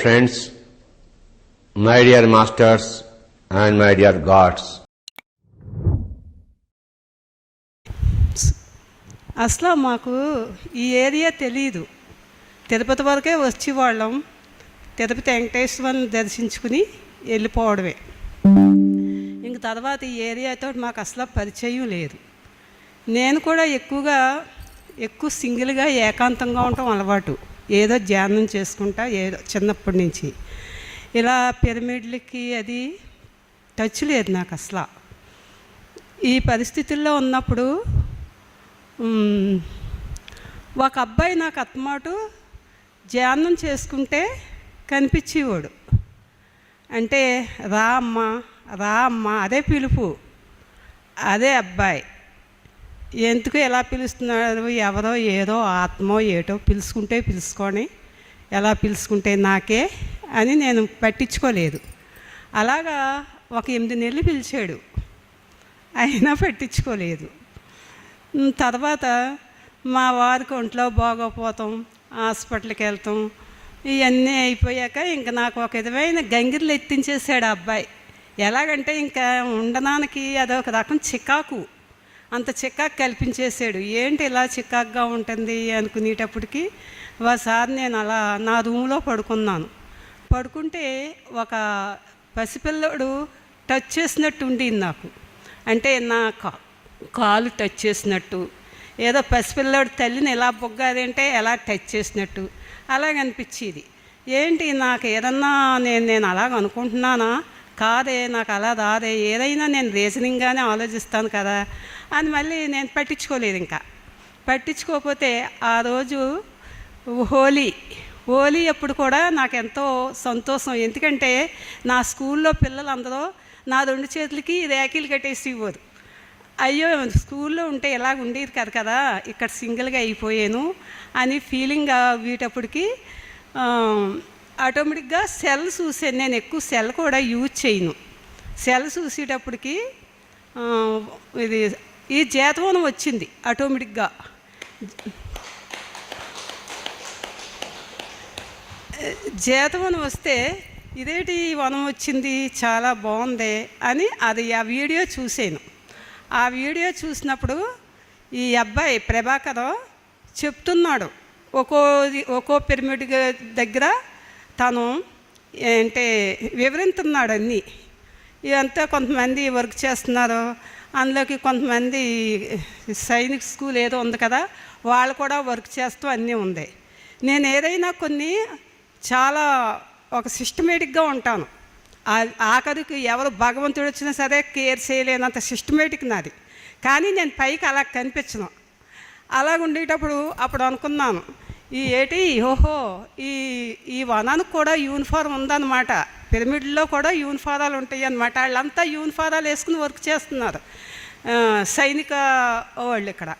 Friends my dear masters and my dear gods అసలు మాకు ఈ ఏరియా తెలియదు తిరుపతి వరకే వచ్చేవాళ్ళం తిరుపతి వెంకటేశ్వరుని దర్శించుకుని వెళ్ళిపోవడమే. ఇంక తర్వాత ఈ ఏరియాతో మాకు అసలు పరిచయం లేదు. నేను కూడా ఎక్కువగా ఎక్కువ సింగిల్గా ఏకాంతంగా ఉండటం అలవాటు. ఏదో ధ్యానం చేసుకుంటా ఏదో చిన్నప్పటి నుంచి. ఇలా పిరమిడ్లకి అది టచ్ లేదు నాకు అసలు. ఈ పరిస్థితుల్లో ఉన్నప్పుడు ఒక అబ్బాయి నాకు అత్తమాటు ధ్యానం చేసుకుంటే కనిపించేవాడు. అంటే రా అమ్మ రా అమ్మ అదే పిలుపు. అదే అబ్బాయి. ఎందుకు ఎలా పిలుస్తున్నారు? ఎవరో ఏదో ఆత్మో ఏటో పిలుచుకుంటే పిలుచుకొని ఎలా పిలుచుకుంటే నాకే అని నేను పట్టించుకోలేదు. అలాగా ఒక ఎనిమిది నెలలు పిలిచాడు. అయినా పట్టించుకోలేదు. తర్వాత మా వారికి ఒంట్లో బాగోపోతాం హాస్పిటల్కి వెళ్తాం ఇవన్నీ అయిపోయాక ఇంకా నాకు ఒక విధమైన గంగిర్లు ఎత్తించేసాడు ఆ అబ్బాయి. ఎలాగంటే ఇంకా ఉండడానికి అదొక రకం చికాకు. అంత చికాకు కల్పించేశాడు. ఏంటి ఇలా చికాకుగా ఉంటుంది? అనుకునేటప్పటికి ఒకసారి నేను అలా నా రూమ్లో పడుకున్నాను. పడుకుంటే ఒక పసిపిల్లడు టచ్ చేసినట్టు ఉండింది నాకు. అంటే నా కా- కాలు టచ్ చేసినట్టు ఏదో పసిపిల్లడు తల్లిని ఎలా బొగ్గాదంటే ఎలా టచ్ చేసినట్టు అలాగనిపించేది. ఏంటి నాకు ఏదన్నా నేను నేను అలాగ అనుకుంటున్నానా? కాదే నాకు అలా రాదే ఏదైనా నేను రీజనింగ్గానే ఆలోచిస్తాను కదా అని మళ్ళీ నేను పట్టించుకోలేదు ఇంకా. పట్టించుకోకపోతే ఆ రోజు హోలీ హోలీ అప్పుడు కూడా నాకు ఎంతో సంతోషం. ఎందుకంటే నా స్కూల్లో పిల్లలందరూ నా రెండు చేతులకి రేఖీలు కట్టేసి ఇవ్వరు. అయ్యో స్కూల్లో ఉంటే ఇలా ఉండేది కదా కదా ఇక్కడ సింగిల్గా అయిపోయాను అని ఫీలింగ్ వీటప్పటికి ఆటోమేటిక్గా సెల్ చూసాను నేను ఎక్కువ సెల్ కూడా యూజ్ చేయను. సెల్ చూసేటప్పటికి ఇది ఈ జీతవనం వచ్చింది ఆటోమేటిక్గా. జీతవనం వస్తే ఇదేటి వనం వచ్చింది చాలా బాగుంది అని అది ఆ వీడియో చూసాను. ఆ వీడియో చూసినప్పుడు ఈ అబ్బాయి ప్రభాకర్ చెప్తున్నాడు. ఒక్కో ఒక్కో పిరమిడ్ దగ్గర తను అంటే వివరిస్తున్నాడు అన్నీ ఇదంతా కొంతమంది వర్క్ చేస్తున్నారు. అందులోకి కొంతమంది సైనిక్ స్కూల్ ఏదో ఉంది కదా వాళ్ళు కూడా వర్క్ చేస్తూ అన్నీ ఉంది. నేను ఏదైనా కొన్ని చాలా ఒక సిస్టమేటిక్గా ఉంటాను. ఆఖరికి ఎవరు భగవంతుడు వచ్చినా సరే కేర్ చేయలేనంత సిస్టమేటిక్ నాది. కానీ నేను పైకి అలా కనిపించను. అలాగ ఉండేటప్పుడు అప్పుడు అనుకున్నాను ఈ ఏటి? ఓహో. ఈ ఈ వనానికి కూడా యూనిఫారం ఉందన్నమాట. పిరమిడ్లో కూడా యూనిఫారాలు ఉంటాయి అన్నమాట వాళ్ళంతా యూనిఫారాలు వేసుకుని వర్క్ చేస్తున్నారు. సైనిక వాళ్ళు ఇక్కడ.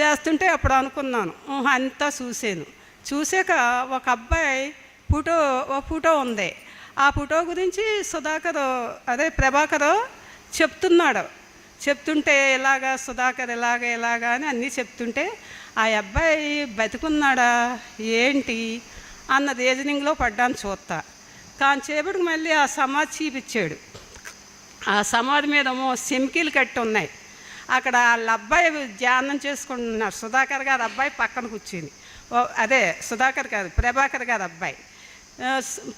చేస్తుంటే అప్పుడు అనుకున్నాను. అంతా చూసాను చూసాక ఒక అబ్బాయి ఫోటో ఒక ఫోటో ఉంది. ఆ ఫోటో గురించి సుధాకర్ అదే ప్రభాకర్ చెప్తున్నాడు. చెప్తుంటే ఇలాగా సుధాకర్ ఎలాగ ఇలాగా అని అన్నీ చెప్తుంటే ఆ అబ్బాయి బతికున్నాడా? ఏంటి? అన్న రీజనింగ్లో పడ్డాను చూస్తా కాంచేపటికి మళ్ళీ ఆ సమాధి చూపించాడు. ఆ సమాధి మీద సెమికీలు కట్టి ఉన్నాయి. అక్కడ వాళ్ళ అబ్బాయి ధ్యానం చేసుకుంటున్నారు. సుధాకర్ గారు అబ్బాయి పక్కన కూర్చుంది. ఓ అదే సుధాకర్ గారు ప్రభాకర్ గారు అబ్బాయి.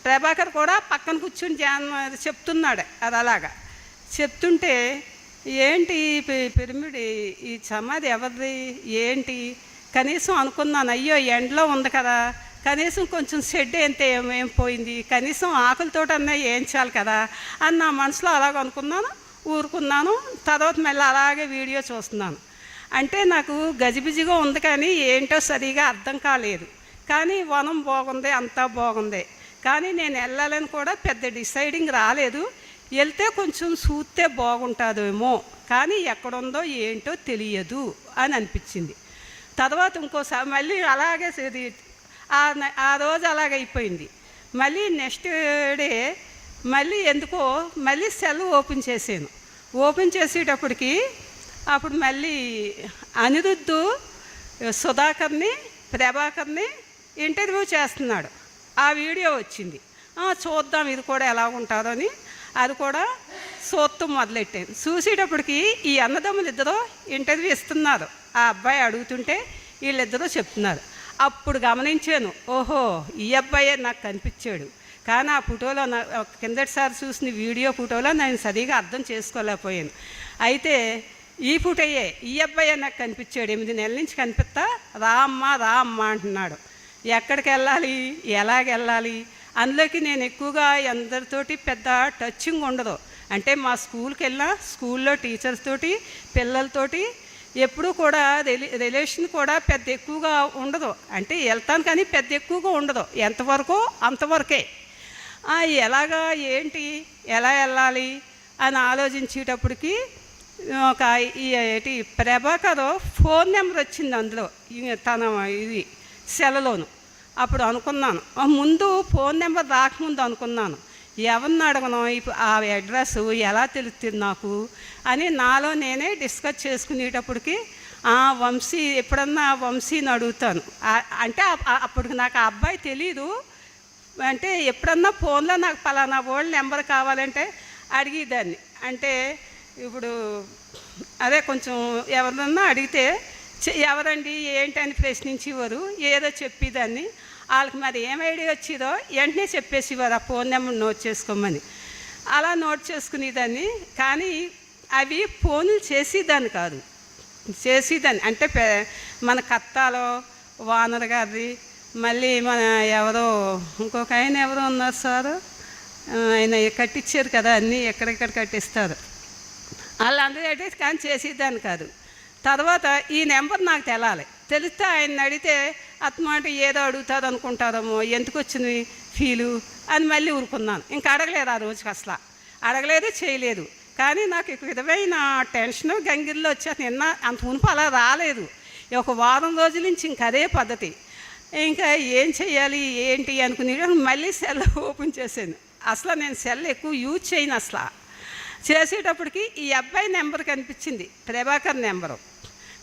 ప్రభాకర్ కూడా పక్కన కూర్చుని ధ్యానం అది చెప్తున్నాడు. అది అలాగా. చెప్తుంటే ఏంటి పిరమిడ్ ఈ- సమాధి ఎవరిది? ఏంటి? కనీసం అనుకున్నాను అయ్యో ఎండలో ఉంది కదా. కనీసం కొంచెం షెడ్ ఎంత ఏమేం పోయింది? కనీసం ఆకులతోటన్నా వేయించాలి కదా అని నా మనసులో అలాగ అనుకున్నాను ఊరుకున్నాను. తర్వాత మళ్ళీ అలాగే వీడియో చూస్తున్నాను. అంటే నాకు గజిబిజిగా ఉంది కానీ ఏంటో సరిగా అర్థం కాలేదు. కానీ వనం బాగుంది అంతా బాగుంది. కానీ నేను వెళ్ళాలని కూడా పెద్ద డిసైడింగ్ రాలేదు. వెళ్తే కొంచెం చూస్తే బాగుంటుందేమో కానీ ఎక్కడుందో ఏంటో తెలియదు అని అనిపించింది. తర్వాత ఇంకోసారి మళ్ళీ అలాగే ఆ రోజు అలాగైపోయింది అయిపోయింది. మళ్ళీ నెక్స్ట్ డే మళ్ళీ ఎందుకో మళ్ళీ సెల్ ఓపెన్ చేసాను ఓపెన్ చేసేటప్పటికి అప్పుడు మళ్ళీ అనిరుద్ధు సుధాకర్ని ప్రభాకర్ని ఇంటర్వ్యూ చేస్తున్నాడు. ఆ వీడియో వచ్చింది. చూద్దాం ఇది కూడా ఎలా ఉంటుందో అని అది కూడా సోత్తు మొదలెట్టాను చూసేటప్పటికి ఈ అన్నదమ్ములు ఇద్దరు ఇంటర్వ్యూ ఇస్తున్నారు. ఆ అబ్బాయి అడుగుతుంటే వీళ్ళిద్దరూ చెప్తున్నారు. అప్పుడు గమనించాను ఓహో ఈ అబ్బాయే నాకు కనిపించాడు. కానీ ఆ ఫోటోలో నా కిందటిసారి చూసిన వీడియో ఫోటోలో నేను సరిగా అర్థం చేసుకోలేకపోయాను. అయితే ఈ ఫోటోయే ఈ అబ్బాయే నాకు కనిపించాడు. ఎనిమిది నెలల నుంచి కనిపిస్తా రా అమ్మ రా అమ్మ అంటున్నాడు. ఎక్కడికి వెళ్ళాలి ఎలాగెళ్ళాలి? అందులోకి నేను ఎక్కువగా అందరితోటి పెద్ద టచింగ్ ఉండదు. అంటే మా స్కూల్కి వెళ్ళినా స్కూల్లో టీచర్స్ తోటి పిల్లలతోటి ఎప్పుడూ కూడా రిలే రిలేషన్ కూడా పెద్ద ఎక్కువగా ఉండదు. అంటే వెళ్తాను కానీ పెద్ద ఎక్కువగా ఉండదు. ఎంతవరకు అంతవరకే ఎలాగా ఏంటి ఎలా వెళ్ళాలి అని ఆలోచించేటప్పటికి ఒక ఏటి ఏంటి ప్రభాకర్ ఫోన్ నెంబర్ వచ్చింది అందులో. ఈ తన ఇది సెలలోను. అప్పుడు అనుకున్నాను. ముందు ఫోన్ నెంబర్ రాకముందు అనుకున్నాను. ఎవరిని అడగను? ఇప్పుడు ఆ అడ్రస్ ఎలా తెలుస్తుంది నాకు? అని నాలో నేనే డిస్కస్ చేసుకునేటప్పటికి ఆ, వంశీ ఎప్పుడన్నా వంశీని అడుగుతాను. అంటే అప్పుడు అప్పటికి నాకు ఆ అబ్బాయి తెలీదు. అంటే ఎప్పుడన్నా ఫోన్లో నాకు పలానా ఓల్డ్ నెంబర్ కావాలంటే అడిగేదాన్ని. అంటే ఇప్పుడు అదే కొంచెం ఎవరినన్నా అడిగితే "చె- ఎవరండి? ఏంటి? అని ప్రశ్నించేవారు. ఏదో చెప్పేదాన్ని. వాళ్ళకి మరి ఏం ఐడియా వచ్చిందో వెంటనే చెప్పేసేవారు ఆ ఫోన్ నెంబర్ నోట్ చేసుకోమని. అలా నోట్ చేసుకునేదాన్ని. కానీ అవి ఫోన్లు చేసేదాన్ని కాదు. చేసేదాన్ని. అంటే మన కత్తాలో వానర్ గారి మళ్ళీ మన ఎవరో ఇంకొక ఆయన ఎవరో ఉన్నారు సార్. ఆయన కట్టించారు కదా అన్నీ ఎక్కడెక్కడ కట్టిస్తారు. వాళ్ళందరూ కట్టేసి కానీ చేసేదాన్ని కాదు. తర్వాత ఈ నెంబర్ నాకు తెలాలి. తెలిస్తే ఆయన అడిగితే అత్తమాట ఏదో అడుగుతుంది అనుకుంటారేమో ఎందుకు వచ్చింది ఫీలు? అని మళ్ళీ ఊరుకున్నాను. ఇంకా అడగలేదు ఆ రోజుకి అసలు. అడగలేదు చేయలేదు. కానీ నాకు ఒక విధమైన టెన్షన్ గంగిల్లో వచ్చాను నిన్న అంత మునుపు అలా రాలేదు. ఒక వారం రోజుల నుంచి ఇంక అదే పద్ధతి. ఇంకా ఏం చేయాలి ఏంటి అనుకుని మళ్ళీ సెల్ ఓపెన్ చేశాను. అసలు నేను సెల్ ఎక్కువ యూజ్ చేయను అసలు. చేసేటప్పటికి ఈ అబ్బాయి నెంబర్ కనిపించింది ప్రభాకర్ నెంబరు.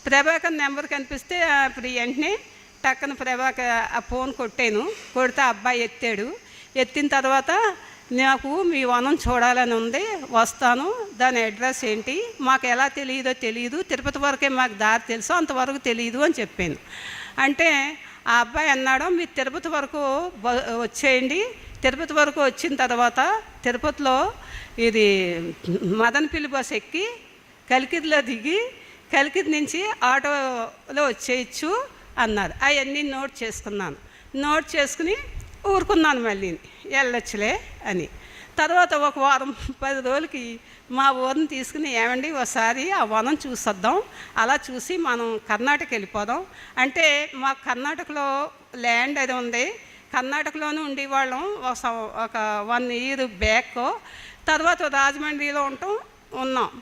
ప్రభాకర్ నెంబర్ కనిపిస్తే అప్పుడు వెంటనే టక్కన ప్రభాక ఆ ఫోన్ కొట్టాను. కొడితే ఆ అబ్బాయి ఎత్తాడు. ఎత్తిన తర్వాత నాకు మీ వనం చూడాలని ఉంది వస్తాను. దాని అడ్రస్ ఏంటి? మాకు ఎలా తెలియదో తెలియదు. తిరుపతి వరకే మాకు దారి తెలుసు అంతవరకు తెలియదు అని చెప్పాను. అంటే ఆ అబ్బాయి అన్నాడు మీరు తిరుపతి వరకు వచ్చేయండి. తిరుపతి వరకు వచ్చిన తర్వాత తిరుపతిలో ఇది మదనపల్లి బస్ ఎక్కి కలికిరిలో దిగి కలికిరి నుంచి ఆటోలో వచ్చేయచ్చు. అన్నారు. అవన్నీ నోట్ చేసుకున్నాను. నోట్ చేసుకుని ఊరుకున్నాను మళ్ళీ. వెళ్ళొచ్చులే అని. తర్వాత ఒక వారం పది రోజులకి మా ఊరిని తీసుకుని ఏమండి ఒకసారి ఆ వనం చూసొద్దాం. అలా చూసి మనం కర్ణాటక వెళ్ళిపోదాం. అంటే మా కర్ణాటకలో ల్యాండ్ అది ఉంది. కర్ణాటకలోనే ఉండేవాళ్ళం. ఒక ఒక వన్ ఇయర్ బ్యాక్. తర్వాత రాజమండ్రిలో ఉంటాం ఉన్నాం.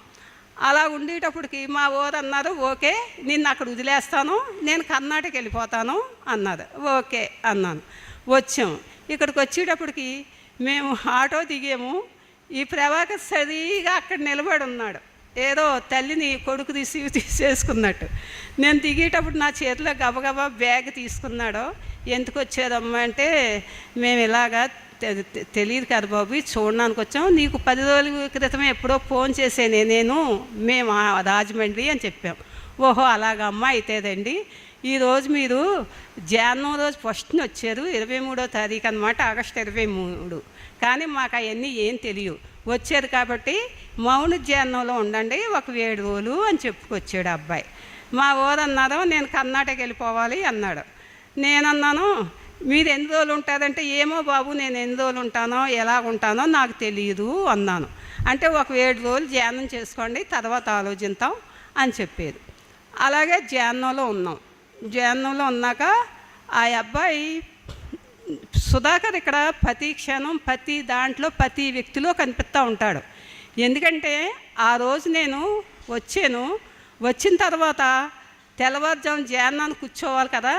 అలా ఉండేటప్పటికి మా ఊరు అన్నారు ఓకే నిన్ను అక్కడ వదిలేస్తాను నేను కర్ణాటక వెళ్ళిపోతాను అన్నారు. ఓకే అన్నాను. వచ్చాం. ఇక్కడికి వచ్చేటప్పటికి మేము ఆటో దిగాము. ఈ ప్రభాకర్ సరిగా అక్కడ నిలబడి ఉన్నాడు. ఏదో తల్లిని కొడుకు తీసి తీసేసుకున్నట్టు. నేను దిగేటప్పుడు నా చేతిలో గబగబా బ్యాగ్ తీసుకున్నాడు. ఎందుకు వచ్చేదమ్మా అంటే మేము ఇలాగా తెలియదు కదా బాబు చూడడానికి వచ్చాం నీకు పది రోజుల క్రితమే ఎప్పుడో ఫోన్ చేసేనే నేను మేము రాజమండ్రి అని చెప్పాం. ఓహో అలాగమ్మా అయితేదండి ఈరోజు మీరు జానం రోజు ఫస్ట్ని వచ్చారు ఇరవై మూడో తారీఖు అనమాట ఆగస్టు ఇరవై మూడు. కానీ మాకు అవన్నీ ఏం తెలియవు. వచ్చారు కాబట్టి మౌన ధ్యానంలో ఉండండి ఒక ఏడు రోజులు అని చెప్పుకొచ్చాడు అబ్బాయి. మా ఊరు అన్నారు నేను కర్ణాటక వెళ్ళిపోవాలి అన్నాడు. నేనన్నాను మీరు ఎన్ని రోజులు ఉంటారంటే ఏమో బాబు నేను ఎన్ని రోజులు ఉంటానో ఎలా ఉంటానో నాకు తెలియదు అన్నాను. అంటే ఒక ఏడు రోజులు ధ్యానం చేసుకోండి తర్వాత ఆలోచిద్దాం అని చెప్పేది అలాగే ధ్యానంలో ఉన్నాం. ధ్యానంలో ఉన్నాక ఆ అబ్బాయి సుధాకర్ ఇక్కడ ప్రతి క్షణం ప్రతి దాంట్లో ప్రతి వ్యక్తిలో కనిపిస్తూ ఉంటాడు. ఎందుకంటే ఆ రోజు నేను వచ్చాను. వచ్చిన తర్వాత తెల్లవారుజాము ధ్యానాన్ని కూర్చోవాలి కదా.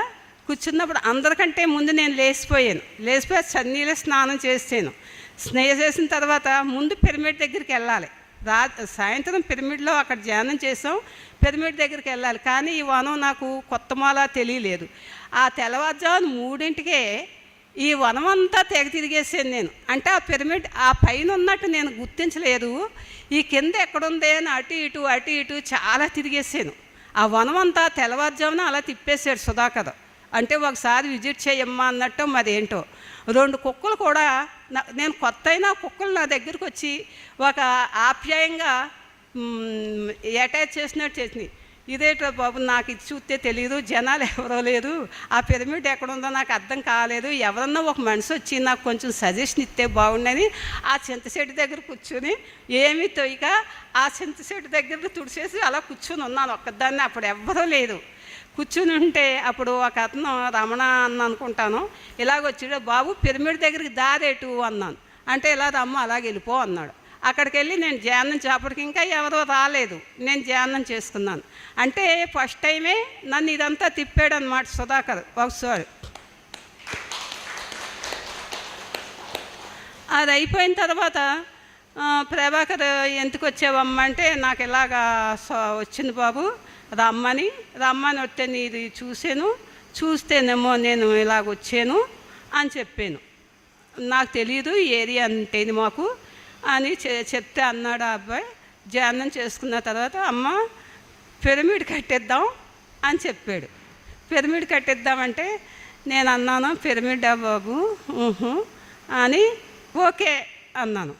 కూర్చున్నప్పుడు అందరికంటే ముందు నేను లేచిపోయాను. లేచిపోయి చన్నీళ్ళ స్నానం చేసాను. స్నేహ చేసిన తర్వాత ముందు పిరమిడ్ దగ్గరికి వెళ్ళాలి. రా సాయంత్రం పిరమిడ్లో అక్కడ ధ్యానం చేసాం పిరమిడ్ దగ్గరికి వెళ్ళాలి. కానీ ఈ వనం నాకు కొత్త మాల తెలియలేదు. ఆ తెల్లవారుజామున మూడింటికే ఈ వనం అంతా తెగ తిరిగేసాను నేను. అంటే ఆ పిరమిడ్ ఆ పైన ఉన్నట్టు నేను గుర్తించలేదు. ఈ కింద ఎక్కడుంది అని అటు ఇటు అటు ఇటు చాలా తిరిగేసాను. ఆ వనం అంతా తెల్లవారుజామున అలా తిప్పేశాడు సుధాకర్. అంటే ఒకసారి విజిట్ చేయమ్మా అన్నట్టు మరేంటో. రెండు కుక్కలు కూడా నేను కొత్త అయినా కుక్కలు నా దగ్గరికి వచ్చి ఒక ఆప్యాయంగా అటాచ్ చేసినట్టు చేసినాయి. ఇదేటో బాబు నాకు ఇది చూస్తే తెలియదు జనాలు ఎవరో లేరు ఆ పిరమిడ్ ఎక్కడుందో నాకు అర్థం కాలేదు ఎవరన్నా ఒక మనిషి వచ్చి నాకు కొంచెం సజెషన్ ఇస్తే బాగుండని ఆ చింతచెట్టు దగ్గర కూర్చుని ఏమీ తొయ్యక ఆ చింతచెట్టు దగ్గర తుడిచేసి అలా కూర్చుని ఉన్నాను ఒక్కదాన్ని అప్పుడు ఎవ్వరూ లేదు కూర్చుని ఉంటే అప్పుడు ఒక అతను రమణ అన్న అనుకుంటాను. ఇలాగొచ్చాడు బాబు పిరమిడ్ దగ్గరికి దారేటు అన్నాను. అంటే ఇలా రమ్మ అలాగ వెళ్ళిపో అన్నాడు. అక్కడికి వెళ్ళి నేను ధ్యానం చేపటికి ఇంకా ఎవరో రాలేదు. నేను ధ్యానం చేసుకున్నాను. అంటే ఫస్ట్ టైమే నన్ను ఇదంతా తిప్పాడు అనమాట సుధాకర్ ఒకసారి అది అయిపోయిన తర్వాత ప్రభాకర్ ఎందుకు వచ్చావమ్మ? అంటే నాకు ఇలాగా వచ్చింది బాబు. రమ్మని రమ్మని వస్తే నీది చూసాను చూస్తేనేమో నేను ఇలాగ వచ్చాను అని చెప్పాను. నాకు తెలియదు ఏరియా అంటేది మాకు అని చె- చెప్తే అన్నాడు ఆ అబ్బాయి. ధ్యానం చేసుకున్న తర్వాత అమ్మ పిరమిడ్ కట్టేద్దాం అని చెప్పాడు. పిరమిడ్ కట్టేద్దామంటే నేను అన్నాను పిరమిడా బాబు అని ఓకే అన్నాను.